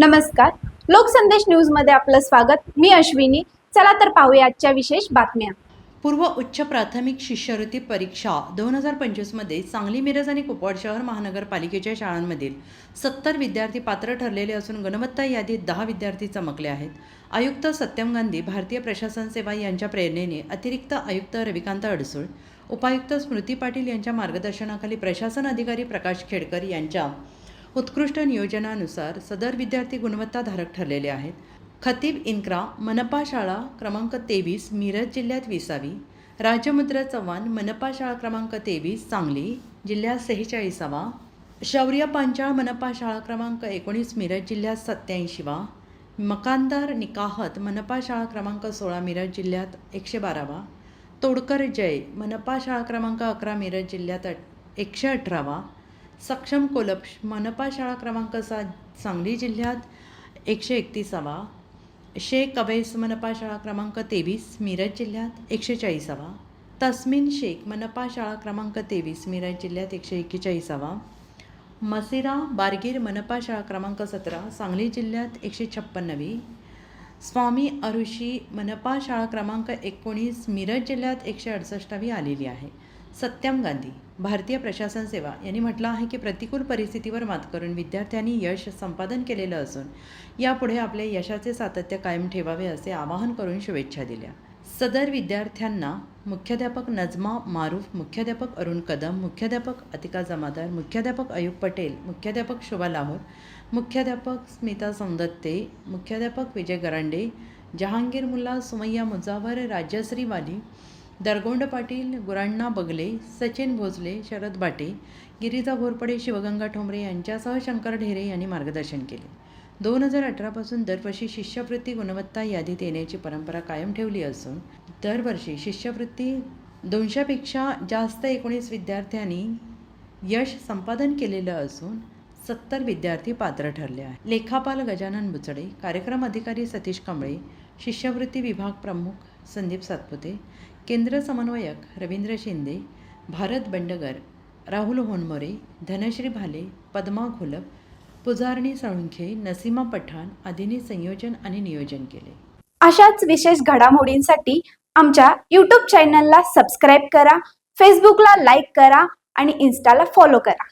नमस्कार. लोकसंदेश न्यूजमध्ये आपलं स्वागत. मी अश्विनी. चला तर पाहूया आजच्या विशेष बातम्या. पूर्व उच्च प्राथमिक शिष्यवृत्ती परीक्षा दोन हजार पंचवीसमध्ये सांगली मिरज आणि कुपवाड शहर महानगरपालिकेच्या शाळांमधील सत्तर विद्यार्थी पात्र ठरलेले असून गुणवत्ता यादीत दहा विद्यार्थी चमकले आहेत. आयुक्त सत्यम गांधी भारतीय प्रशासन सेवा यांच्या प्रेरणेने अतिरिक्त आयुक्त रविकांत अडसूळ उपायुक्त स्मृती पाटील यांच्या मार्गदर्शनाखाली प्रशासन अधिकारी प्रकाश खेडकर यांच्या उत्कृष्ट नियोजनानुसार सदर विद्यार्थी गुणवत्ताधारक ठरलेले आहेत. खतीब इन्क्रा मनपा शाळा क्रमांक तेवीस मिरज जिल्ह्यात विसावी. राजमुद्रा चव्हाण मनपा शाळा क्रमांक तेवीस सांगली जिल्ह्यात सेहेचाळीसावा. शौर्य पांचाळ मनपा शाळा क्रमांक एकोणीस मिरज जिल्ह्यात सत्याऐंशीवा मकानदार निकाहत मनपा शाळा क्रमांक सोळा मिरज जिल्ह्यात एकशे बारावा तोडकर जय मनपा शाळा क्रमांक अकरा मिरज जिल्ह्यात एकशे अठरावा सक्षम कोलप मनपा शाळा क्रमांक सात सांगली जिल्ह्यात एकशे एकतीसावा. शेख अवैस मनपा शाळा क्रमांक तेवीस मिरज जिल्ह्यात एकशे चाळीसावा. तस्मिन शेख मनपा शाळा क्रमांक तेवीस मिरज जिल्ह्यात एकशे एक्केचाळीसावा. मसिरा बारगीर मनपा शाळा क्रमांक सतरा सांगली जिल्ह्यात एकशे छप्पन्नवी. स्वामी अरुषी मनपा शाळा क्रमांक एकोणीस मिरज जिल्ह्यात एकशे अडसष्टावी आलेली आहे. सत्यम गांधी भारतीय प्रशासन सेवा यांनी म्हटलं आहे की प्रतिकूल परिस्थितीवर मात करून विद्यार्थ्यांनी यश संपादन केलेलं असून यापुढे आपले यशाचे सातत्य कायम ठेवावे असे आवाहन करून शुभेच्छा दिल्या. सदर विद्यार्थ्यांना मुख्याध्यापक नजमा मारूफ मुख्याध्यापक अरुण कदम मुख्याध्यापक अतिका जमादार मुख्याध्यापक अयूब पटेल मुख्याध्यापक शोभा लाहोर मुख्याध्यापक स्मिता सौंदत्ते मुख्याध्यापक विजय गरांडे जहांगीर मुल्ला सुमय्या मुजावर राजश्री वाली दरगोंड पाटील गुराण्णा बगले सचिन भोसले शरद बाटे गिरिजा घोरपडे शिवगंगा ठोंबरे यांच्यासह शंकर ढेरे यांनी मार्गदर्शन केले. दोन हजार अठरापासून दरवर्षी शिष्यवृत्ती गुणवत्ता यादीत येण्याची परंपरा कायम ठेवली असून दरवर्षी शिष्यवृत्ती दोनशेपेक्षा जास्त एकोणीस विद्यार्थ्यांनी यश संपादन केलेलं असून सत्तर विद्यार्थी पात्र ठरले आहेत. लेखापाल गजानन बुचडे कार्यक्रम अधिकारी सतीश कांबळे शिष्यवृत्ती विभाग प्रमुख संदीप सातपुते केंद्र समन्वयक रवींद्र शिंदे भारत बंडगर राहुल होनमोरे धनश्री भाले पद्मा घोलप पुजारणी सळुंखे नसीमा पठाण आदींनी संयोजन आणि नियोजन केले. अशाच विशेष घडामोडींसाठी आमच्या यूट्यूब चॅनलला सबस्क्राईब करा फेसबुकला लाईक करा आणि इन्स्टाला फॉलो करा.